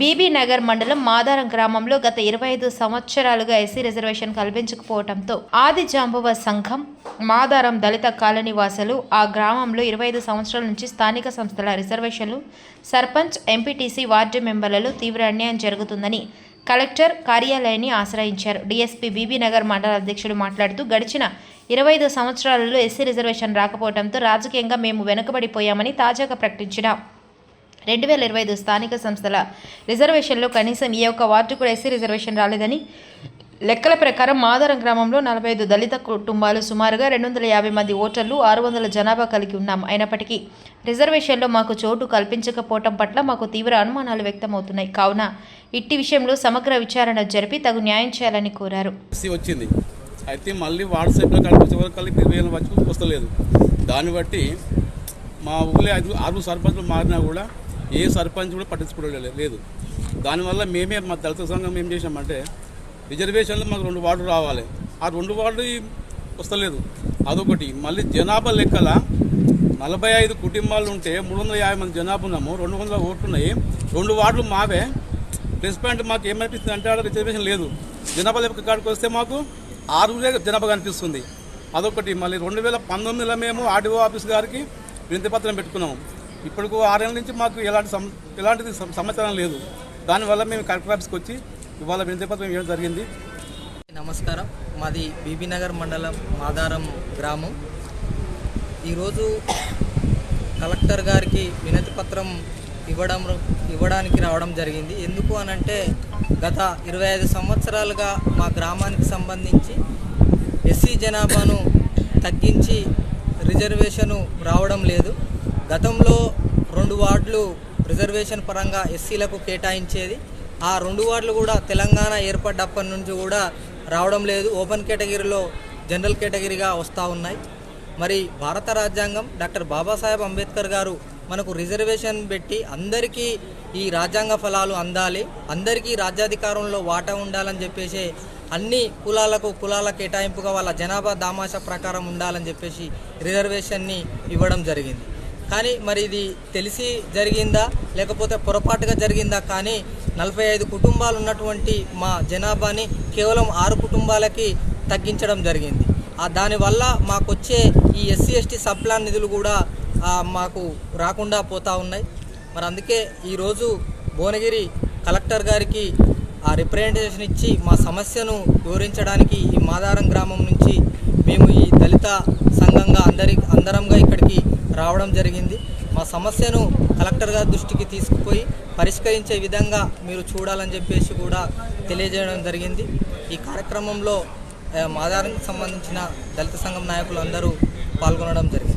బీబీనగర్ మండలం మాదారం గ్రామంలో గత ఇరవై ఐదు సంవత్సరాలుగా ఎస్సీ రిజర్వేషన్ కల్పించకపోవడంతో ఆది జాంబవ సంఘం మాదారం దళిత కాలనీ వాసులు ఆ గ్రామంలో ఇరవై ఐదు సంవత్సరాల నుంచి స్థానిక సంస్థల రిజర్వేషన్లు సర్పంచ్ ఎంపీటీసీ వార్డు మెంబర్లలో తీవ్ర అన్యాయం జరుగుతుందని కలెక్టర్ కార్యాలయాన్ని ఆశ్రయించారు. డీఎస్పీ బీబీనగర్ మండల అధ్యక్షుడు మాట్లాడుతూ గడిచిన ఇరవై ఐదు సంవత్సరాలలో ఎస్సీ రిజర్వేషన్ రాకపోవడంతో రాజకీయంగా మేము వెనుకబడిపోయామని తాజాగా ప్రకటించిన. రెండు వేల ఇరవై ఐదు స్థానిక సంస్థల రిజర్వేషన్లో కనీసం ఏ ఒక్క వార్డు కూడా ఎస్సీ రిజర్వేషన్ రాలేదని లెక్కల ప్రకారం మాదారం గ్రామంలో నలభై ఐదు దళిత కుటుంబాలు సుమారుగా రెండు వందల యాభై మంది ఓటర్లు ఆరు వందల జనాభా కలిగి ఉన్నాం. అయినప్పటికీ రిజర్వేషన్లో మాకు చోటు కల్పించకపోవటం పట్ల మాకు తీవ్ర అనుమానాలు వ్యక్తమవుతున్నాయి. కావున ఇట్టి విషయంలో సమగ్ర విచారణ జరిపి తగు న్యాయం చేయాలని కోరారు. వచ్చింది. అయితే మళ్ళీ వాట్సాప్లో కలిపి కలిపి ఇరవై వస్తలేదు దాన్ని బట్టి మా ఊళ్ళో ఐదు ఆరు సర్పంచులు మారినా కూడా ఏ సర్పంచ్ కూడా పట్టించుకోవడం లేదు. దానివల్ల మేమే మా దళిత సంఘం ఏం చేసామంటే రిజర్వేషన్లో మాకు రెండు వార్డులు రావాలి. ఆ రెండు వార్డు వస్తలేదు. అదొకటి. మళ్ళీ జనాభా లెక్కల నలభై ఐదు కుటుంబాలు ఉంటే మూడు వందల యాభై మంది జనాభా ఉన్నాము రెండు వందల ఓట్లు ఉన్నాయి రెండు వార్డులు మావే. ప్లస్ పాయింట్ మాకు ఏమనిపిస్తుంది అంటే ఆడ రిజర్వేషన్ లేదు. జనాభా లెక్క కాడికి వస్తే మాకు ఆరుగురే జనాభా కనిపిస్తుంది. అదొకటి. మళ్ళీ రెండు వేల పంతొమ్మిదిలో మేము ఆర్డీఓ ఆఫీస్ గారికి వినతిపత్రం పెట్టుకున్నాము. ఇప్పటికు ఆరేళ్ళ నుంచి మాకు ఎలాంటి సమ ఎలాంటిది సమాచారం లేదు. దానివల్ల మేము కలెక్టర్ ఆఫీస్కి వచ్చి ఇవాళ వినతి పత్రం ఇవ్వడం జరిగింది. నమస్కారం. మాది బీబీనగర్ మండలం మాదారం గ్రామం. ఈరోజు కలెక్టర్ గారికి వినతి పత్రం ఇవ్వడం ఇవ్వడానికి రావడం జరిగింది. ఎందుకు అనంటే గత ఇరవై ఐదు సంవత్సరాలుగా మా గ్రామానికి సంబంధించి ఎస్సీ జనాభాను తగ్గించి రిజర్వేషను రావడం లేదు. గతంలో రెండు వార్డులు రిజర్వేషన్ పరంగా ఎస్సీలకు కేటాయించేది. ఆ రెండు వార్డులు కూడా తెలంగాణ ఏర్పడ్డప్పటి నుంచి కూడా రావడం లేదు. ఓపెన్ కేటగిరీలో జనరల్ కేటగిరీగా వస్తూ ఉన్నాయి. మరి భారత రాజ్యాంగం డాక్టర్ బాబాసాహెబ్ అంబేద్కర్ గారు మనకు రిజర్వేషన్ పెట్టి అందరికీ ఈ రాజ్యాంగ ఫలాలు అందాలి అందరికీ రాజ్యాధికారంలో వాటా ఉండాలని చెప్పేసి అన్ని కులాలకు కులాల కేటాయింపుగా వాళ్ళ జనాభా దామాషా ప్రకారం ఉండాలని చెప్పేసి రిజర్వేషన్ని ఇవ్వడం జరిగింది. కానీ మరి ఇది తెలిసి జరిగిందా? లేకపోతే పొరపాటుగా జరిగిందా? కానీ నలభై ఐదు కుటుంబాలు ఉన్నటువంటి మా జనాభాని కేవలం ఆరు కుటుంబాలకి తగ్గించడం జరిగింది. ఆ దానివల్ల మాకు వచ్చే ఈ ఎస్సీ ఎస్టీ సబ్ ప్లాన్ నిధులు కూడా మాకు రాకుండా పోతూ ఉన్నాయి. మరి అందుకే ఈరోజు భువనగిరి కలెక్టర్ గారికి ఆ రిప్రజెంటేషన్ ఇచ్చి మా సమస్యను వివరించడానికి ఈ మాదారం గ్రామం నుంచి మేము ఈ దళిత సంఘంగా అందరి అందరంగా ఇక్కడికి రావడం జరిగింది. మా సమస్యను కలెక్టర్ గారి దృష్టికి తీసుకుపోయి పరిష్కరించే విధంగా మీరు చూడాలని చెప్పేసి కూడా తెలియజేయడం జరిగింది. ఈ కార్యక్రమంలో మాదారానికి సంబంధించిన దళిత సంఘం నాయకులు అందరూ పాల్గొనడం జరిగింది.